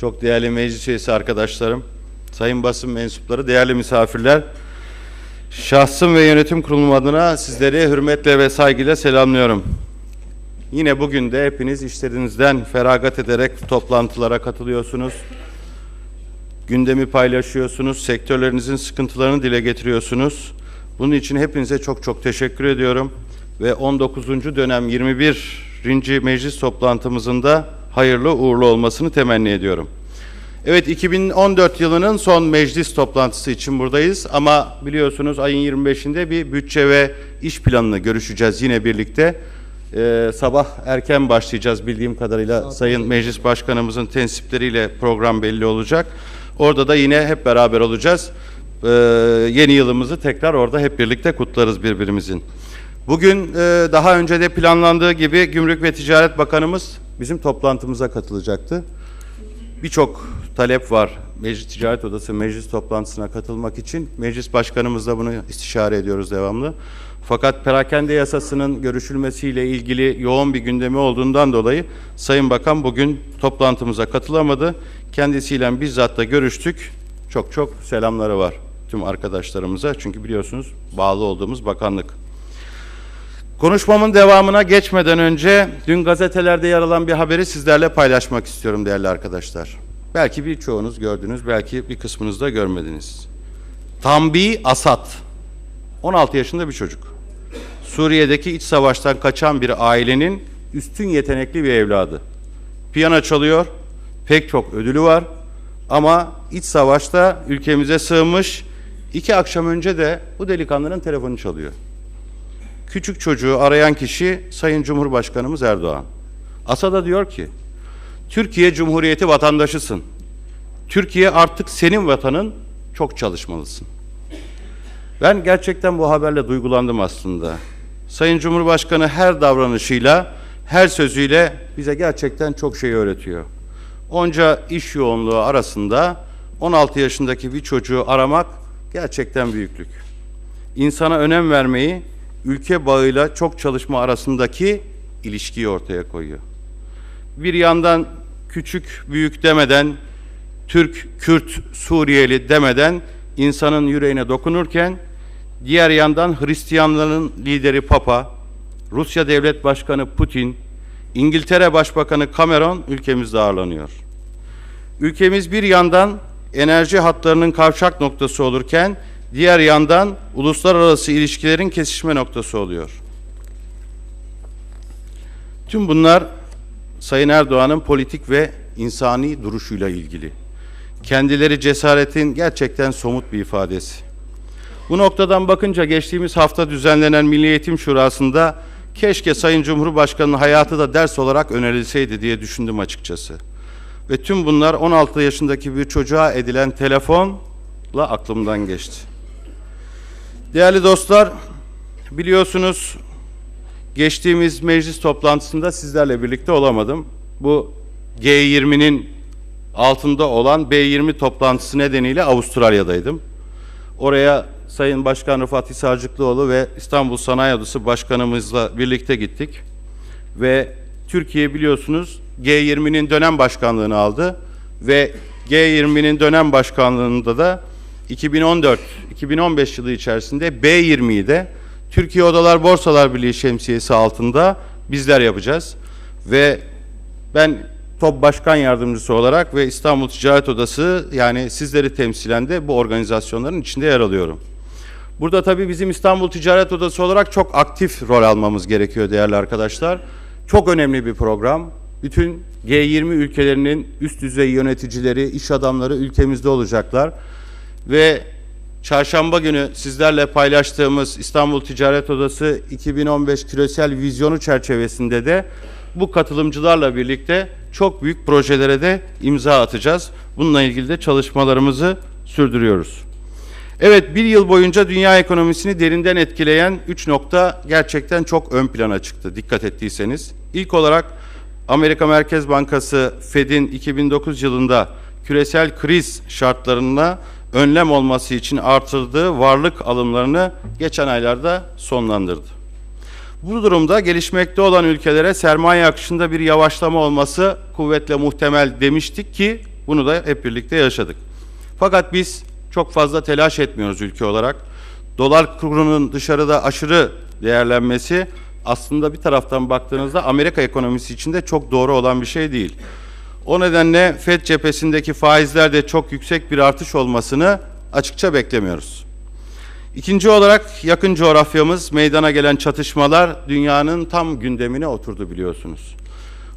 çok değerli meclis üyesi arkadaşlarım, sayın basın mensupları, değerli misafirler. Şahsım ve yönetim kurulum adına sizleri hürmetle ve saygıyla selamlıyorum. Yine bugün de hepiniz işlerinizden feragat ederek toplantılara katılıyorsunuz. Gündemi paylaşıyorsunuz, sektörlerinizin sıkıntılarını dile getiriyorsunuz. Bunun için hepinize çok çok teşekkür ediyorum. Ve 19. dönem 21. meclis toplantımızın da hayırlı uğurlu olmasını temenni ediyorum. Evet 2014 yılının son meclis toplantısı için buradayız ama biliyorsunuz ayın 25'inde bir bütçe ve iş planını görüşeceğiz yine birlikte. Ee, sabah erken başlayacağız bildiğim kadarıyla Sayın Meclis Başkanımızın tensipleriyle program belli olacak. Orada da yine hep beraber olacağız. Ee, yeni yılımızı tekrar orada hep birlikte kutlarız birbirimizin. Bugün e, daha önce de planlandığı gibi Gümrük ve Ticaret Bakanımız bizim toplantımıza katılacaktı. Birçok talep var Meclis Ticaret Odası meclis toplantısına katılmak için. Meclis Başkanımızla bunu istişare ediyoruz devamlı. Fakat perakende yasasının görüşülmesiyle ilgili yoğun bir gündemi olduğundan dolayı Sayın Bakan bugün toplantımıza katılamadı. Kendisiyle bizzat da görüştük. Çok çok selamları var tüm arkadaşlarımıza. Çünkü biliyorsunuz bağlı olduğumuz bakanlık. Konuşmamın devamına geçmeden önce dün gazetelerde yer alan bir haberi sizlerle paylaşmak istiyorum değerli arkadaşlar. Belki birçoğunuz gördünüz, belki bir kısmınız da görmediniz. Tambi Asat, 16 yaşında bir çocuk. Suriye'deki iç savaştan kaçan bir ailenin üstün yetenekli bir evladı. Piyano çalıyor, pek çok ödülü var ama iç savaşta ülkemize sığınmış. İki akşam önce de bu delikanlının telefonu çalıyor. Küçük çocuğu arayan kişi Sayın Cumhurbaşkanımız Erdoğan. Asad'a diyor ki, Türkiye Cumhuriyeti vatandaşısın. Türkiye artık senin vatanın, çok çalışmalısın. Ben gerçekten bu haberle duygulandım aslında. Sayın Cumhurbaşkanı her davranışıyla, her sözüyle bize gerçekten çok şey öğretiyor. Onca iş yoğunluğu arasında 16 yaşındaki bir çocuğu aramak gerçekten büyüklük. İnsana önem vermeyi, ülke bağıyla çok çalışma arasındaki ilişkiyi ortaya koyuyor. Bir yandan küçük büyük demeden, Türk, Kürt, Suriyeli demeden insanın yüreğine dokunurken, diğer yandan Hristiyanların lideri Papa, Rusya Devlet Başkanı Putin, İngiltere Başbakanı Cameron ülkemizde ağırlanıyor. Ülkemiz bir yandan enerji hatlarının kavşak noktası olurken diğer yandan uluslararası ilişkilerin kesişme noktası oluyor. Tüm bunlar Sayın Erdoğan'ın politik ve insani duruşuyla ilgili. Kendileri cesaretin gerçekten somut bir ifadesi. Bu noktadan bakınca geçtiğimiz hafta düzenlenen Milli Eğitim Şurası'nda keşke Sayın Cumhurbaşkanı'nın hayatı da ders olarak önerilseydi diye düşündüm açıkçası. Ve tüm bunlar 16 yaşındaki bir çocuğa edilen telefonla aklımdan geçti. Değerli dostlar, biliyorsunuz geçtiğimiz meclis toplantısında sizlerle birlikte olamadım. Bu G20'nin altında olan B20 toplantısı nedeniyle Avustralya'daydım. Oraya Sayın Başkan Rıfat Hisarcıklıoğlu ve İstanbul Sanayi Odası Başkanımızla birlikte gittik. Ve Türkiye biliyorsunuz G20'nin dönem başkanlığını aldı ve G20'nin dönem başkanlığında da 2014-2015 yılı içerisinde B20'yi de Türkiye Odalar Borsalar Birliği şemsiyesi altında bizler yapacağız. Ve ben TOP Başkan Yardımcısı olarak ve İstanbul Ticaret Odası yani sizleri temsilen de bu organizasyonların içinde yer alıyorum. Burada tabii bizim İstanbul Ticaret Odası olarak çok aktif rol almamız gerekiyor değerli arkadaşlar. Çok önemli bir program. Bütün G20 ülkelerinin üst düzey yöneticileri, iş adamları ülkemizde olacaklar. Ve çarşamba günü sizlerle paylaştığımız İstanbul Ticaret Odası 2015 küresel vizyonu çerçevesinde de bu katılımcılarla birlikte çok büyük projelere de imza atacağız. Bununla ilgili de çalışmalarımızı sürdürüyoruz. Evet bir yıl boyunca dünya ekonomisini derinden etkileyen üç nokta gerçekten çok ön plana çıktı dikkat ettiyseniz. İlk olarak Amerika Merkez Bankası Fed'in 2009 yılında küresel kriz şartlarına önlem olması için artırdığı varlık alımlarını geçen aylarda sonlandırdı. Bu durumda gelişmekte olan ülkelere sermaye akışında bir yavaşlama olması kuvvetle muhtemel demiştik ki Bunu da hep birlikte yaşadık. Fakat biz çok fazla telaş etmiyoruz ülke olarak. Dolar kurunun dışarıda aşırı değerlenmesi aslında bir taraftan baktığınızda Amerika ekonomisi için de çok doğru olan bir şey değil. O nedenle FED cephesindeki faizlerde çok yüksek bir artış olmasını açıkça beklemiyoruz. İkinci olarak yakın coğrafyamız meydana gelen çatışmalar dünyanın tam gündemine oturdu biliyorsunuz.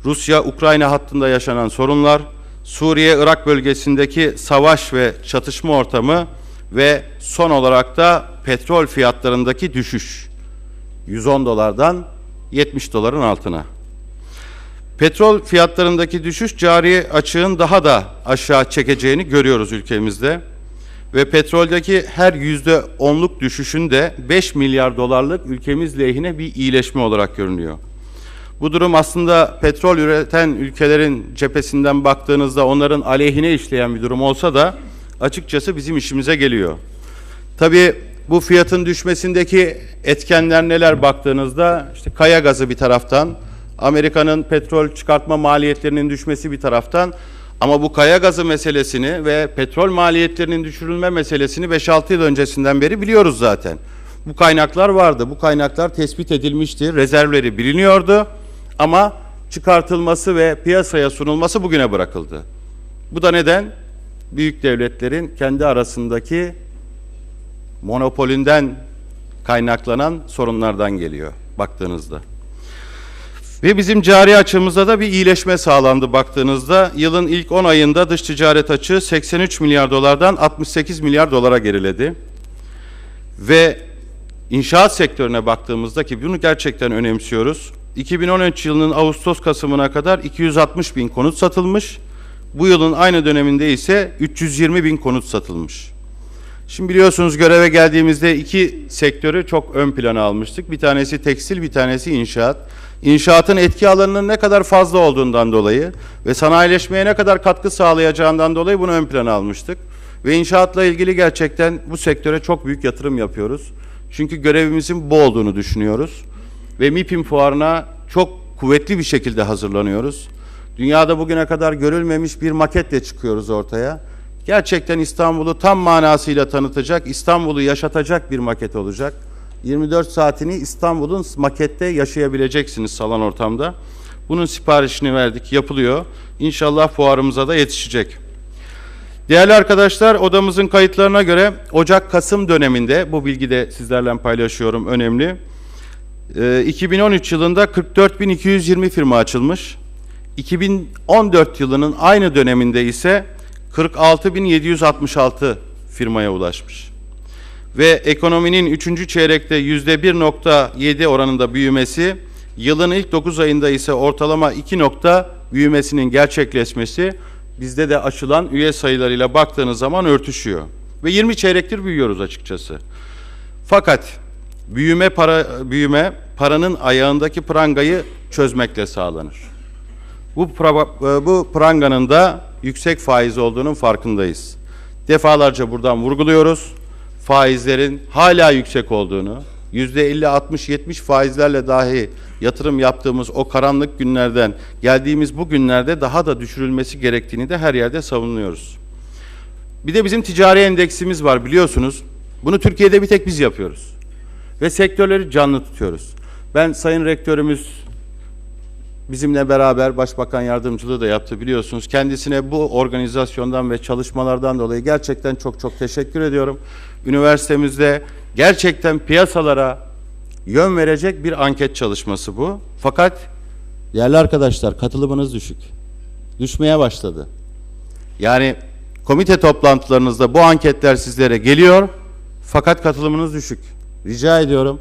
Rusya-Ukrayna hattında yaşanan sorunlar, Suriye-Irak bölgesindeki savaş ve çatışma ortamı ve son olarak da petrol fiyatlarındaki düşüş. 110 dolardan 70 doların altına. Petrol fiyatlarındaki düşüş cari açığın daha da aşağı çekeceğini görüyoruz ülkemizde. Ve petroldeki her yüzde onluk düşüşün de 5 milyar dolarlık ülkemiz lehine bir iyileşme olarak görünüyor. Bu durum aslında petrol üreten ülkelerin cephesinden baktığınızda onların aleyhine işleyen bir durum olsa da açıkçası bizim işimize geliyor. Tabii bu fiyatın düşmesindeki etkenler neler baktığınızda işte kaya gazı bir taraftan, Amerika'nın petrol çıkartma maliyetlerinin düşmesi bir taraftan ama bu kaya gazı meselesini ve petrol maliyetlerinin düşürülme meselesini 5-6 yıl öncesinden beri biliyoruz zaten. Bu kaynaklar vardı. Bu kaynaklar tespit edilmişti. Rezervleri biliniyordu. Ama çıkartılması ve piyasaya sunulması bugüne bırakıldı. Bu da neden? Büyük devletlerin kendi arasındaki monopolünden kaynaklanan sorunlardan geliyor baktığınızda. Ve bizim cari açığımızda da bir iyileşme sağlandı baktığınızda. Yılın ilk 10 ayında dış ticaret açığı 83 milyar dolardan 68 milyar dolara geriledi. Ve inşaat sektörüne baktığımızda ki bunu gerçekten önemsiyoruz. 2013 yılının Ağustos-Kasım'ına kadar 260 bin konut satılmış. Bu yılın aynı döneminde ise 320 bin konut satılmış. Şimdi biliyorsunuz göreve geldiğimizde iki sektörü çok ön plana almıştık. Bir tanesi tekstil, bir tanesi inşaat. İnşaatın etki alanının ne kadar fazla olduğundan dolayı ve sanayileşmeye ne kadar katkı sağlayacağından dolayı bunu ön plana almıştık. Ve inşaatla ilgili gerçekten bu sektöre çok büyük yatırım yapıyoruz. Çünkü görevimizin bu olduğunu düşünüyoruz. Ve MIPIM fuarına çok kuvvetli bir şekilde hazırlanıyoruz. Dünyada bugüne kadar görülmemiş bir maketle çıkıyoruz ortaya. Gerçekten İstanbul'u tam manasıyla tanıtacak, İstanbul'u yaşatacak bir maket olacak. 24 saatini İstanbul'un makette yaşayabileceksiniz salon ortamda. Bunun siparişini verdik, yapılıyor. İnşallah fuarımıza da yetişecek. Değerli arkadaşlar, odamızın kayıtlarına göre Ocak-Kasım döneminde, bu bilgi de sizlerle paylaşıyorum, önemli. Ee, 2013 yılında 44.220 firma açılmış. 2014 yılının aynı döneminde ise 46.766 firmaya ulaşmış. Ve ekonominin 3. çeyrekte %1.7 oranında büyümesi, yılın ilk 9 ayında ise ortalama 2 nokta büyümesinin gerçekleşmesi bizde de açılan üye sayılarıyla baktığınız zaman örtüşüyor. Ve 20 çeyrektir büyüyoruz açıkçası. Fakat büyüme para büyüme paranın ayağındaki prangayı çözmekle sağlanır. Bu bu pranganın da yüksek faiz olduğunun farkındayız. Defalarca buradan vurguluyoruz. Faizlerin hala yüksek olduğunu, yüzde 50, 60, 70 faizlerle dahi yatırım yaptığımız o karanlık günlerden geldiğimiz bu günlerde daha da düşürülmesi gerektiğini de her yerde savunuyoruz. Bir de bizim ticari endeksimiz var biliyorsunuz. Bunu Türkiye'de bir tek biz yapıyoruz. Ve sektörleri canlı tutuyoruz. Ben Sayın Rektörümüz bizimle beraber Başbakan Yardımcılığı da yaptı biliyorsunuz. Kendisine bu organizasyondan ve çalışmalardan dolayı gerçekten çok çok teşekkür ediyorum. Üniversitemizde gerçekten piyasalara yön verecek bir anket çalışması bu. Fakat değerli arkadaşlar katılımınız düşük. Düşmeye başladı. Yani komite toplantılarınızda bu anketler sizlere geliyor fakat katılımınız düşük. Rica ediyorum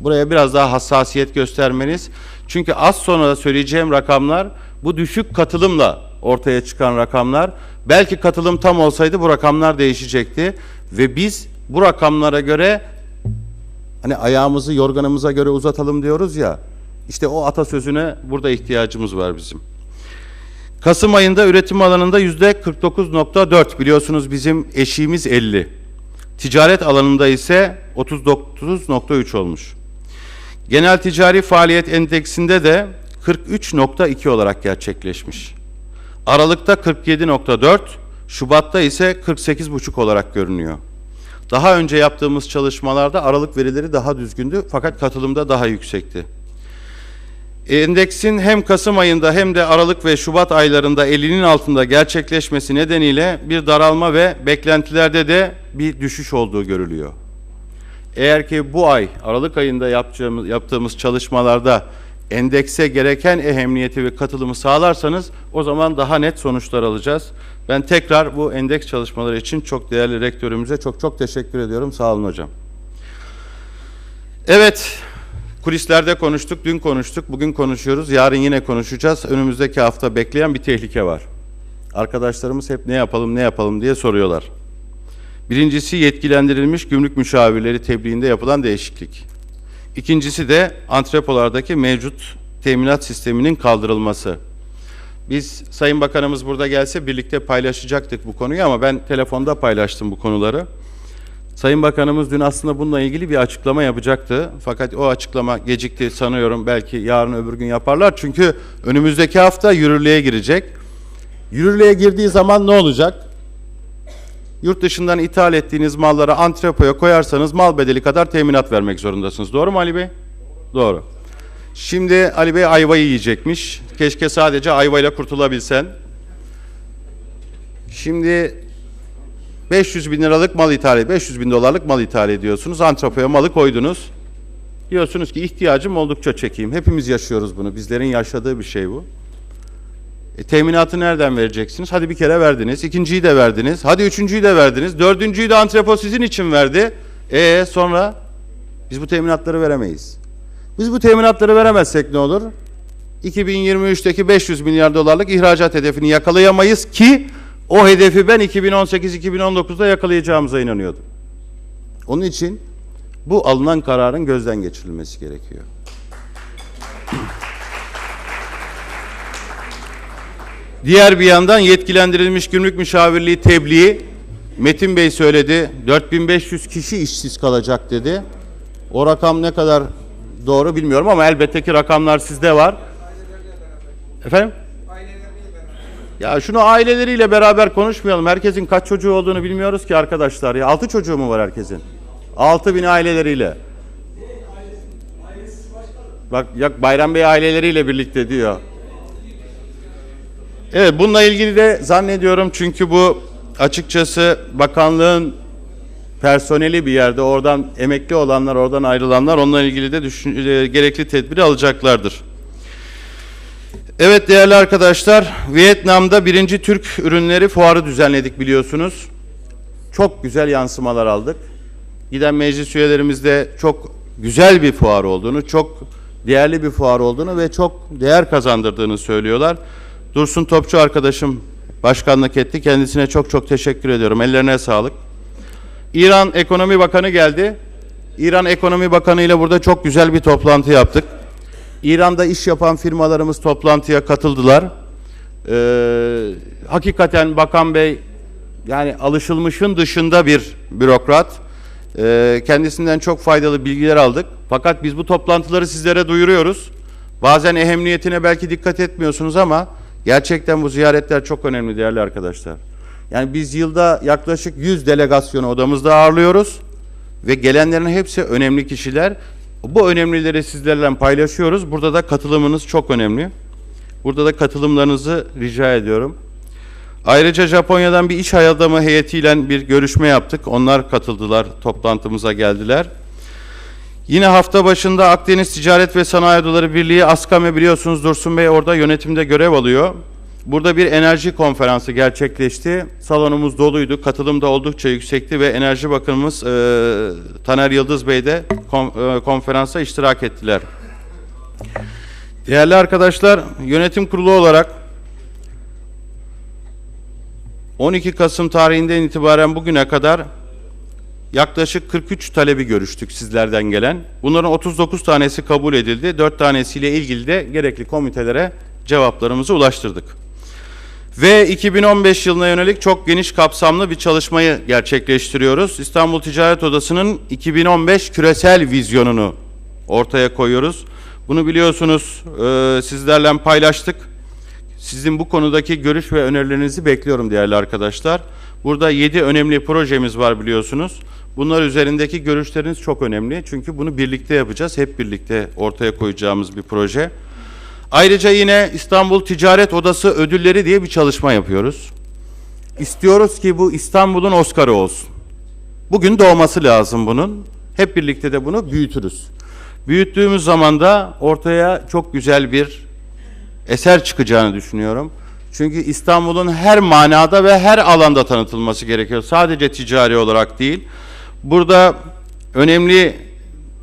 buraya biraz daha hassasiyet göstermeniz. Çünkü az sonra söyleyeceğim rakamlar bu düşük katılımla ortaya çıkan rakamlar. Belki katılım tam olsaydı bu rakamlar değişecekti ve biz bu rakamlara göre hani ayağımızı yorganımıza göre uzatalım diyoruz ya. İşte o atasözüne burada ihtiyacımız var bizim. Kasım ayında üretim alanında yüzde 49.4 biliyorsunuz bizim eşiğimiz 50. Ticaret alanında ise 39.3 olmuş. Genel ticari faaliyet endeksinde de 43.2 olarak gerçekleşmiş. Aralıkta 47.4, Şubat'ta ise 48.5 olarak görünüyor. Daha önce yaptığımız çalışmalarda Aralık verileri daha düzgündü fakat katılımda daha yüksekti. Endeksin hem Kasım ayında hem de Aralık ve Şubat aylarında 50'nin altında gerçekleşmesi nedeniyle bir daralma ve beklentilerde de bir düşüş olduğu görülüyor. Eğer ki bu ay Aralık ayında yapacağımız, yaptığımız çalışmalarda endekse gereken ehemmiyeti ve katılımı sağlarsanız o zaman daha net sonuçlar alacağız. Ben tekrar bu endeks çalışmaları için çok değerli rektörümüze çok çok teşekkür ediyorum. Sağ olun hocam. Evet, kulislerde konuştuk, dün konuştuk, bugün konuşuyoruz, yarın yine konuşacağız. Önümüzdeki hafta bekleyen bir tehlike var. Arkadaşlarımız hep ne yapalım, ne yapalım diye soruyorlar. Birincisi yetkilendirilmiş gümrük müşavirleri tebliğinde yapılan değişiklik. İkincisi de antrepolardaki mevcut teminat sisteminin kaldırılması. Biz Sayın Bakanımız burada gelse birlikte paylaşacaktık bu konuyu ama ben telefonda paylaştım bu konuları. Sayın Bakanımız dün aslında bununla ilgili bir açıklama yapacaktı. Fakat o açıklama gecikti sanıyorum belki yarın öbür gün yaparlar. Çünkü önümüzdeki hafta yürürlüğe girecek. Yürürlüğe girdiği zaman ne olacak? Yurt dışından ithal ettiğiniz malları antrepoya koyarsanız mal bedeli kadar teminat vermek zorundasınız. Doğru mu Ali Bey? Doğru. Şimdi Ali Bey ayvayı yiyecekmiş. Keşke sadece ayvayla kurtulabilsen. Şimdi 500 bin liralık mal ithal ed- 500 bin dolarlık mal ithal ediyorsunuz. Antrepoya malı koydunuz. Diyorsunuz ki ihtiyacım oldukça çekeyim. Hepimiz yaşıyoruz bunu. Bizlerin yaşadığı bir şey bu. E, teminatı nereden vereceksiniz? Hadi bir kere verdiniz. ikinciyi de verdiniz. Hadi üçüncüyü de verdiniz. Dördüncüyü de antrepo sizin için verdi. E sonra biz bu teminatları veremeyiz. Biz bu teminatları veremezsek ne olur? 2023'teki 500 milyar dolarlık ihracat hedefini yakalayamayız ki o hedefi ben 2018-2019'da yakalayacağımıza inanıyordum. Onun için bu alınan kararın gözden geçirilmesi gerekiyor. Diğer bir yandan yetkilendirilmiş gümrük müşavirliği tebliği Metin Bey söyledi. 4500 kişi işsiz kalacak dedi. O rakam ne kadar doğru bilmiyorum ama elbette ki rakamlar sizde var. Efendim? Ya şunu aileleriyle beraber konuşmayalım. Herkesin kaç çocuğu olduğunu bilmiyoruz ki arkadaşlar. Ya altı çocuğu mu var herkesin? Altı bin aileleriyle. Bak ya Bayram Bey aileleriyle birlikte diyor. Evet bununla ilgili de zannediyorum çünkü bu açıkçası bakanlığın personeli bir yerde oradan emekli olanlar oradan ayrılanlar onunla ilgili de düşün, e, gerekli tedbiri alacaklardır. Evet değerli arkadaşlar Vietnam'da birinci Türk ürünleri fuarı düzenledik biliyorsunuz. Çok güzel yansımalar aldık. Giden meclis üyelerimiz de çok güzel bir fuar olduğunu, çok değerli bir fuar olduğunu ve çok değer kazandırdığını söylüyorlar. Dursun Topçu arkadaşım başkanlık etti. Kendisine çok çok teşekkür ediyorum. Ellerine sağlık. İran Ekonomi Bakanı geldi. İran Ekonomi Bakanı ile burada çok güzel bir toplantı yaptık. İran'da iş yapan firmalarımız toplantıya katıldılar. Ee, hakikaten Bakan Bey yani alışılmışın dışında bir bürokrat. Ee, kendisinden çok faydalı bilgiler aldık. Fakat biz bu toplantıları sizlere duyuruyoruz. Bazen ehemmiyetine belki dikkat etmiyorsunuz ama gerçekten bu ziyaretler çok önemli değerli arkadaşlar. Yani biz yılda yaklaşık 100 delegasyonu odamızda ağırlıyoruz ve gelenlerin hepsi önemli kişiler. Bu önemlileri sizlerle paylaşıyoruz. Burada da katılımınız çok önemli. Burada da katılımlarınızı rica ediyorum. Ayrıca Japonya'dan bir iş adamı heyetiyle bir görüşme yaptık. Onlar katıldılar, toplantımıza geldiler. Yine hafta başında Akdeniz Ticaret ve Sanayi Odaları Birliği ASKAME biliyorsunuz Dursun Bey orada yönetimde görev alıyor. Burada bir enerji konferansı gerçekleşti. Salonumuz doluydu. Katılım da oldukça yüksekti ve Enerji Bakanımız e, Taner Yıldız Bey de kon, e, konferansa iştirak ettiler. Değerli arkadaşlar, yönetim kurulu olarak 12 Kasım tarihinden itibaren bugüne kadar yaklaşık 43 talebi görüştük sizlerden gelen. Bunların 39 tanesi kabul edildi. 4 tanesiyle ilgili de gerekli komitelere cevaplarımızı ulaştırdık. Ve 2015 yılına yönelik çok geniş kapsamlı bir çalışmayı gerçekleştiriyoruz. İstanbul Ticaret Odası'nın 2015 küresel vizyonunu ortaya koyuyoruz. Bunu biliyorsunuz e, sizlerle paylaştık. Sizin bu konudaki görüş ve önerilerinizi bekliyorum değerli arkadaşlar. Burada 7 önemli projemiz var biliyorsunuz. Bunlar üzerindeki görüşleriniz çok önemli. Çünkü bunu birlikte yapacağız. Hep birlikte ortaya koyacağımız bir proje. Ayrıca yine İstanbul Ticaret Odası ödülleri diye bir çalışma yapıyoruz. İstiyoruz ki bu İstanbul'un Oscar'ı olsun. Bugün doğması lazım bunun. Hep birlikte de bunu büyütürüz. Büyüttüğümüz zaman da ortaya çok güzel bir eser çıkacağını düşünüyorum. Çünkü İstanbul'un her manada ve her alanda tanıtılması gerekiyor. Sadece ticari olarak değil. Burada önemli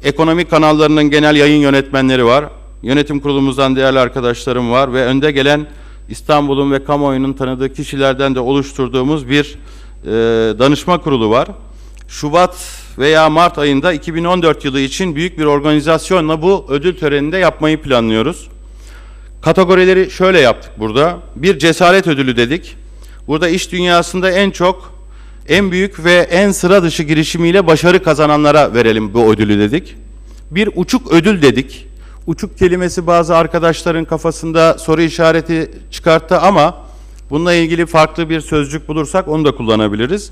ekonomik kanallarının genel yayın yönetmenleri var. Yönetim kurulumuzdan değerli arkadaşlarım var ve önde gelen İstanbul'un ve kamuoyunun tanıdığı kişilerden de oluşturduğumuz bir e, danışma kurulu var. Şubat veya Mart ayında 2014 yılı için büyük bir organizasyonla bu ödül töreninde yapmayı planlıyoruz. Kategorileri şöyle yaptık burada. Bir cesaret ödülü dedik. Burada iş dünyasında en çok, en büyük ve en sıra dışı girişimiyle başarı kazananlara verelim bu ödülü dedik. Bir uçuk ödül dedik. Uçuk kelimesi bazı arkadaşların kafasında soru işareti çıkarttı ama bununla ilgili farklı bir sözcük bulursak onu da kullanabiliriz.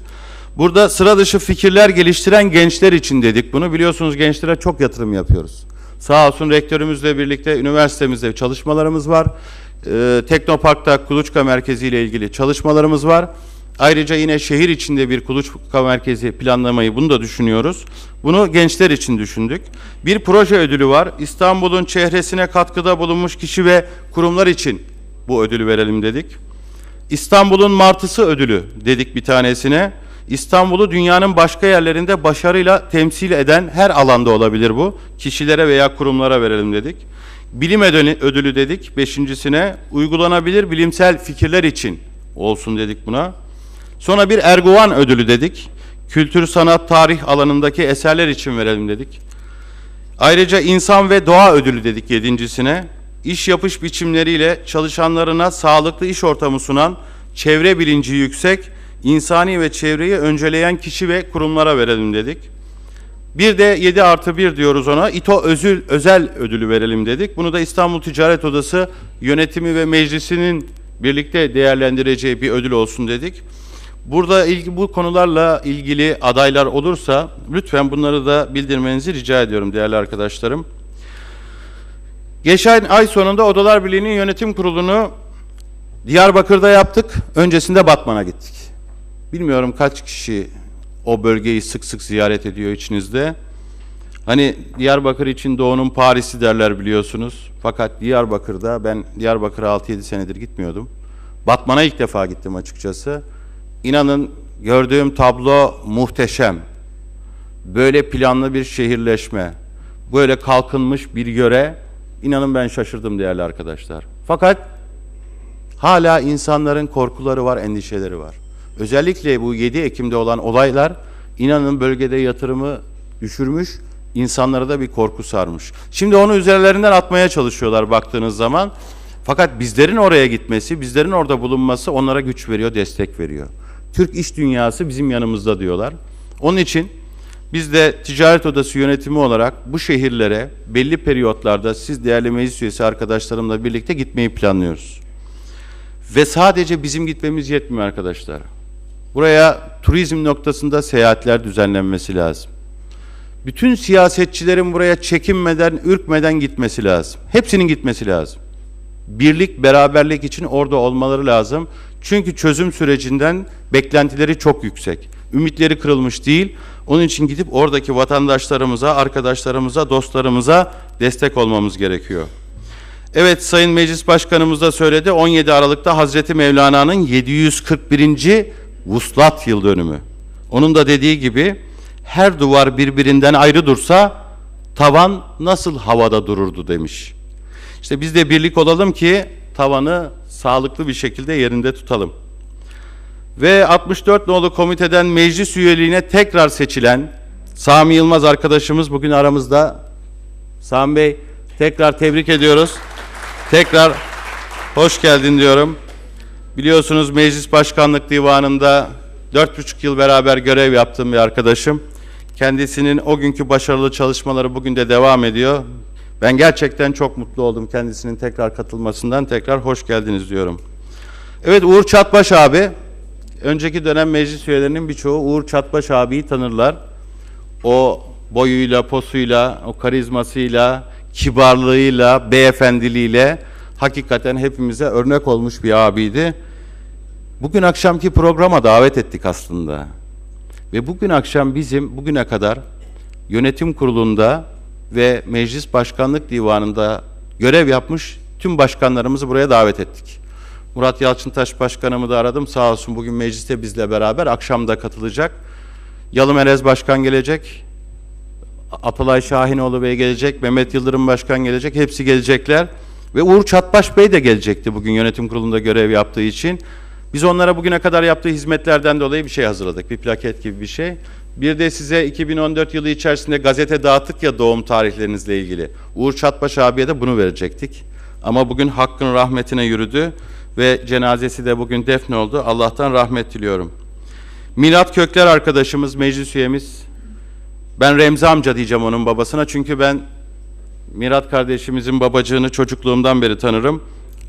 Burada sıra dışı fikirler geliştiren gençler için dedik bunu. Biliyorsunuz gençlere çok yatırım yapıyoruz. Sağ olsun rektörümüzle birlikte üniversitemizde çalışmalarımız var. Ee, Teknopark'ta Kuluçka Merkezi ile ilgili çalışmalarımız var. Ayrıca yine şehir içinde bir Kuluçka Merkezi planlamayı bunu da düşünüyoruz. Bunu gençler için düşündük. Bir proje ödülü var. İstanbul'un çehresine katkıda bulunmuş kişi ve kurumlar için bu ödülü verelim dedik. İstanbul'un martısı ödülü dedik bir tanesine. İstanbul'u dünyanın başka yerlerinde başarıyla temsil eden her alanda olabilir bu. Kişilere veya kurumlara verelim dedik. Bilim ödülü, dedik beşincisine. Uygulanabilir bilimsel fikirler için olsun dedik buna. Sonra bir Erguvan ödülü dedik. Kültür, sanat, tarih alanındaki eserler için verelim dedik. Ayrıca insan ve doğa ödülü dedik yedincisine. İş yapış biçimleriyle çalışanlarına sağlıklı iş ortamı sunan, çevre bilinci yüksek, insani ve çevreyi önceleyen kişi ve kurumlara verelim dedik. Bir de 7 artı 1 diyoruz ona. İTO özül, özel ödülü verelim dedik. Bunu da İstanbul Ticaret Odası yönetimi ve meclisinin birlikte değerlendireceği bir ödül olsun dedik. Burada ilgi, bu konularla ilgili adaylar olursa lütfen bunları da bildirmenizi rica ediyorum değerli arkadaşlarım. Geçen ay sonunda Odalar Birliği'nin yönetim kurulunu Diyarbakır'da yaptık. Öncesinde Batman'a gittik. Bilmiyorum kaç kişi o bölgeyi sık sık ziyaret ediyor içinizde. Hani Diyarbakır için doğunun Paris'i derler biliyorsunuz. Fakat Diyarbakır'da ben Diyarbakır'a 6-7 senedir gitmiyordum. Batman'a ilk defa gittim açıkçası. İnanın gördüğüm tablo muhteşem. Böyle planlı bir şehirleşme, böyle kalkınmış bir göre inanın ben şaşırdım değerli arkadaşlar. Fakat hala insanların korkuları var, endişeleri var. Özellikle bu 7 Ekim'de olan olaylar inanın bölgede yatırımı düşürmüş, insanlara da bir korku sarmış. Şimdi onu üzerlerinden atmaya çalışıyorlar baktığınız zaman. Fakat bizlerin oraya gitmesi, bizlerin orada bulunması onlara güç veriyor, destek veriyor. Türk iş dünyası bizim yanımızda diyorlar. Onun için biz de ticaret odası yönetimi olarak bu şehirlere belli periyotlarda siz değerli meclis üyesi arkadaşlarımla birlikte gitmeyi planlıyoruz. Ve sadece bizim gitmemiz yetmiyor arkadaşlar. Buraya turizm noktasında seyahatler düzenlenmesi lazım. Bütün siyasetçilerin buraya çekinmeden, ürkmeden gitmesi lazım. Hepsinin gitmesi lazım. Birlik, beraberlik için orada olmaları lazım. Çünkü çözüm sürecinden beklentileri çok yüksek. Ümitleri kırılmış değil. Onun için gidip oradaki vatandaşlarımıza, arkadaşlarımıza, dostlarımıza destek olmamız gerekiyor. Evet Sayın Meclis Başkanımız da söyledi. 17 Aralık'ta Hazreti Mevlana'nın 741. Vuslat yıl dönümü. Onun da dediği gibi her duvar birbirinden ayrı dursa tavan nasıl havada dururdu demiş. İşte biz de birlik olalım ki tavanı sağlıklı bir şekilde yerinde tutalım. Ve 64 nolu komiteden meclis üyeliğine tekrar seçilen Sami Yılmaz arkadaşımız bugün aramızda. Sami Bey tekrar tebrik ediyoruz. Tekrar hoş geldin diyorum. Biliyorsunuz Meclis Başkanlık Divanı'nda dört buçuk yıl beraber görev yaptığım bir arkadaşım. Kendisinin o günkü başarılı çalışmaları bugün de devam ediyor. Ben gerçekten çok mutlu oldum kendisinin tekrar katılmasından. Tekrar hoş geldiniz diyorum. Evet Uğur Çatbaş abi. Önceki dönem meclis üyelerinin birçoğu Uğur Çatbaş abiyi tanırlar. O boyuyla, posuyla, o karizmasıyla, kibarlığıyla, beyefendiliğiyle hakikaten hepimize örnek olmuş bir abiydi. Bugün akşamki programa davet ettik aslında. Ve bugün akşam bizim bugüne kadar yönetim kurulunda ve meclis başkanlık divanında görev yapmış tüm başkanlarımızı buraya davet ettik. Murat Yalçıntaş başkanımı da aradım. Sağ olsun bugün mecliste bizle beraber akşam da katılacak. Yalım Erez başkan gelecek. Atalay Şahinoğlu Bey gelecek. Mehmet Yıldırım başkan gelecek. Hepsi gelecekler. Ve Uğur Çatbaş Bey de gelecekti bugün yönetim kurulunda görev yaptığı için. Biz onlara bugüne kadar yaptığı hizmetlerden dolayı bir şey hazırladık. Bir plaket gibi bir şey. Bir de size 2014 yılı içerisinde gazete dağıttık ya doğum tarihlerinizle ilgili. Uğur Çatbaş abiye de bunu verecektik. Ama bugün Hakk'ın rahmetine yürüdü ve cenazesi de bugün defne oldu. Allah'tan rahmet diliyorum. Milat Kökler arkadaşımız, meclis üyemiz. Ben Remzi amca diyeceğim onun babasına çünkü ben Mirat kardeşimizin babacığını çocukluğumdan beri tanırım.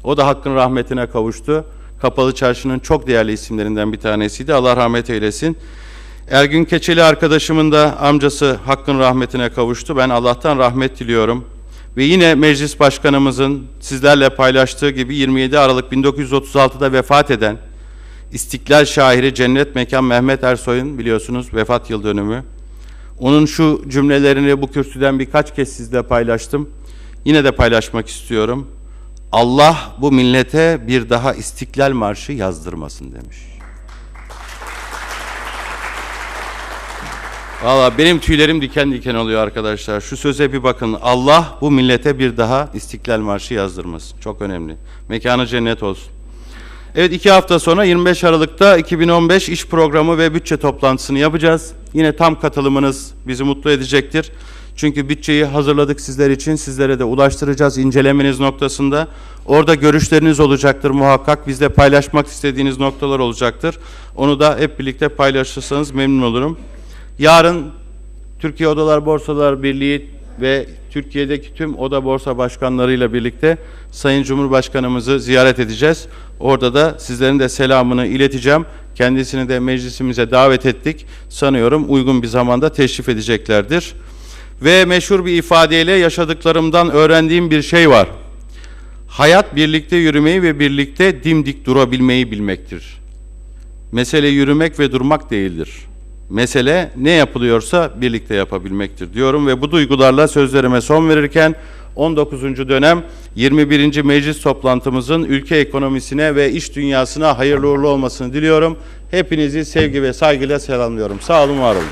O da Hakk'ın rahmetine kavuştu. Kapalı Çarşı'nın çok değerli isimlerinden bir tanesiydi. Allah rahmet eylesin. Ergün Keçeli arkadaşımın da amcası Hakk'ın rahmetine kavuştu. Ben Allah'tan rahmet diliyorum. Ve yine meclis başkanımızın sizlerle paylaştığı gibi 27 Aralık 1936'da vefat eden İstiklal şairi Cennet Mekan Mehmet Ersoy'un biliyorsunuz vefat yıl dönümü. Onun şu cümlelerini bu kürsüden birkaç kez sizle paylaştım. Yine de paylaşmak istiyorum. Allah bu millete bir daha İstiklal Marşı yazdırmasın demiş. Valla benim tüylerim diken diken oluyor arkadaşlar. Şu söze bir bakın. Allah bu millete bir daha İstiklal Marşı yazdırmasın. Çok önemli. Mekanı cennet olsun. Evet iki hafta sonra 25 Aralık'ta 2015 iş programı ve bütçe toplantısını yapacağız. Yine tam katılımınız bizi mutlu edecektir. Çünkü bütçeyi hazırladık sizler için. Sizlere de ulaştıracağız incelemeniz noktasında. Orada görüşleriniz olacaktır muhakkak. Bizle paylaşmak istediğiniz noktalar olacaktır. Onu da hep birlikte paylaşırsanız memnun olurum. Yarın Türkiye Odalar Borsalar Birliği ve Türkiye'deki tüm oda borsa başkanlarıyla birlikte Sayın Cumhurbaşkanımızı ziyaret edeceğiz. Orada da sizlerin de selamını ileteceğim. Kendisini de meclisimize davet ettik. Sanıyorum uygun bir zamanda teşrif edeceklerdir. Ve meşhur bir ifadeyle yaşadıklarımdan öğrendiğim bir şey var. Hayat birlikte yürümeyi ve birlikte dimdik durabilmeyi bilmektir. Mesele yürümek ve durmak değildir. Mesele ne yapılıyorsa birlikte yapabilmektir diyorum ve bu duygularla sözlerime son verirken 19. dönem 21. meclis toplantımızın ülke ekonomisine ve iş dünyasına hayırlı uğurlu olmasını diliyorum. Hepinizi sevgi ve saygıyla selamlıyorum. Sağ olun, var olun.